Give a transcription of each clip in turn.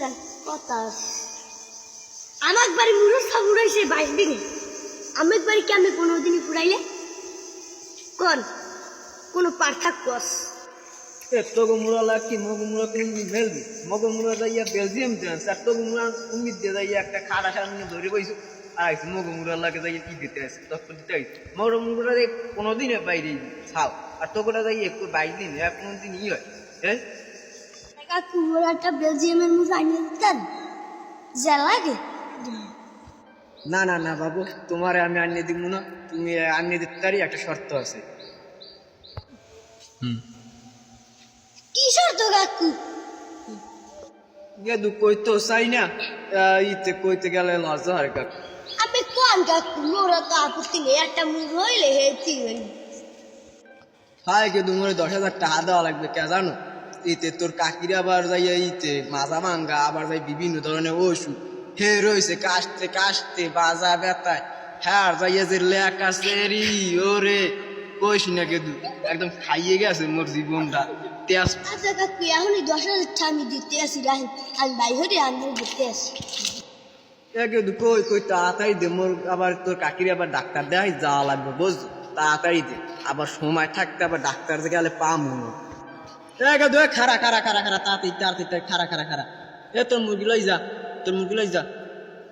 যান কথা। আমার বাড়ি দিনে আমার বাড়ি কর কোনো? পার্থক্য মুরা তুমি যাইয়া বেলজিয়াম ডান্স আর তোগো উম্মিদ দিয়ে যাইয়া একটা খাড়া সামনে ধরে বইছো। আর আইসি, মগো লাগে যাইয়া কি দিতে আছে তখন দিতে আইসি। রে কোনো দিনে বাইরে ছাও। আর তোগোটা যাইয়া একটু বাইশ দিন কোনো দিন ই হ্যাঁ কাকু একটা বেলজিয়ামের মুখ আনিয়ে দিতেন যা লাগে না না না বাবু তোমার আমি আনিয়ে দিব না। তুমি আনিয়ে দিতে পারি একটা শর্ত আছে। হুম। কি শর্ত কাকু? গেদু কইতো চাই না। আহ, ইতে কইতে গেলে লজ্জা হয় কাকু। আপনি কোন কাকু? মোরা তো আপত্তি নেই। একটা মুখ হইলে হে ঠিক হইল হায় গেদু মোরে দশ হাজার টাকা দেওয়া লাগবে কে জানো? ইতে তোর কাকির আবার যাইয়া ইতে মাজা ভাঙ্গা আবার যাই বিভিন্ন ধরনের ওষুধ। হে রয়েছে কাশতে কাশতে বাজা ব্যথায়। হ্যাঁ যাইয়া যে লেখ আছে রি ওরে কইস না গেদু একদম খাইয়ে গেছে মোর জীবনটা। তেজ আচ্ছা কাকু এখনই দশ হাজার আমি দিতে আসি রাহি আমি বাইরে আনব দিতে আসি। দু কই কই তাড়াতাড়ি দে মোর আবার তোর কাকির আবার ডাক্তার দেখাই যাওয়া লাগবে বুঝ তাড়াতাড়ি দে আবার সময় থাকতে আবার ডাক্তার গেলে পামু না। একে দু খারা খারা খারা খারা তাড়াতাড়ি তাড়াতাড়ি খারা খারা খারা এ তোর মুরগি লই যা তোর মুরগি লই যা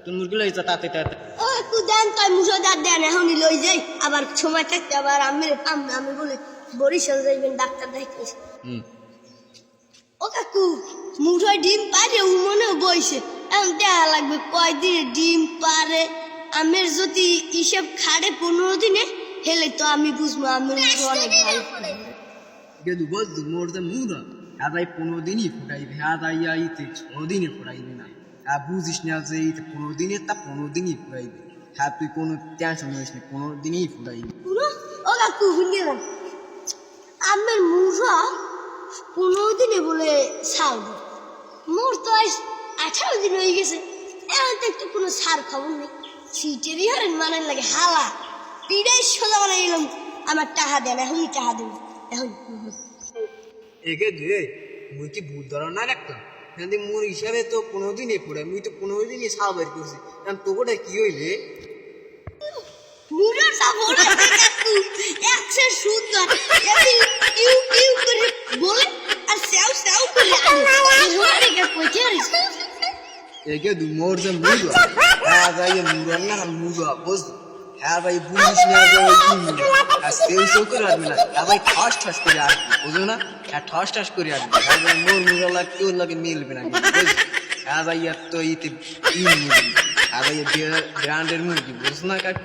তোর মুরগি লই যা তাড়াতাড়ি তাড়াতাড়ি। ও একটু দেন তাই মুসোদার দেন এখনই লই যাই। আবার সময় থাকতে আবার আমি আমি বলে বরিশাল যাইবেন ডাক্তার দেখতে হুম। ও কাকু মুঠোয় ডিম পারে ও মনে বইছে। এখন দেখা লাগবে কয়দিনে ডিম পারে? আমের যদি হিসেব খাড়ে পনেরো দিনে হেলে তো আমি বুঝব আমের অনেক ভালো বল দু মোর যে মুরা। আদাই পনেরো দিনই ফুটাইবে, আদাই আইতে ছ দিনে ফুটাইবে না। হ্যাঁ বুঝিস না তুই কোনো টেনশন নিস না, পনেরো দিনই ফুটাইবে। পুরো ও কাকু শুনিয়ে না আমের মুঠা পনেরো দিনে বলে ছাড়বো মোর তো আজ আঠারো দিন হয়ে গেছে। এখন তো একটু কোনো সার খবর নেই সিটেরই হরেন মানে লাগে, হালা। পিড়াই সোজা মানে এলাম। আমার টাকা দেন, এখনই টাকা দেব। একে দে মুই কি ভুল ধরা না কিন্তু মোর হিসাবে তো পনেরো দিনে পড়ে মুই তো পনেরো দিনে সাবাই করছি। কারণ তোকে কি হইলে? সাপোর্ট কাকু একশো সুন্দর। কিউ কিউ করে বলে আর স্যাও স্যাও করে কে কইতে রিস একে দু মোর যে মুরগা হ্যাঁ ভাই মুরগা না বুঝ হ্যাঁ ভাই, বুঝিস না সেই ওই করে আসবে না হ্যাঁ ভাই, ঠস ঠাস করে আসবে বুঝো না? হ্যাঁ ঠস ঠাস করে আসবে হ্যাঁ ভাই মোর মুরা লাগে কেউ লাগে মিলবে না হ্যাঁ ভাই, আর তো ইতে ই মুরগি। হ্যাঁ ভাই ব্র্যান্ডের মুরগি বুঝ না কাকি?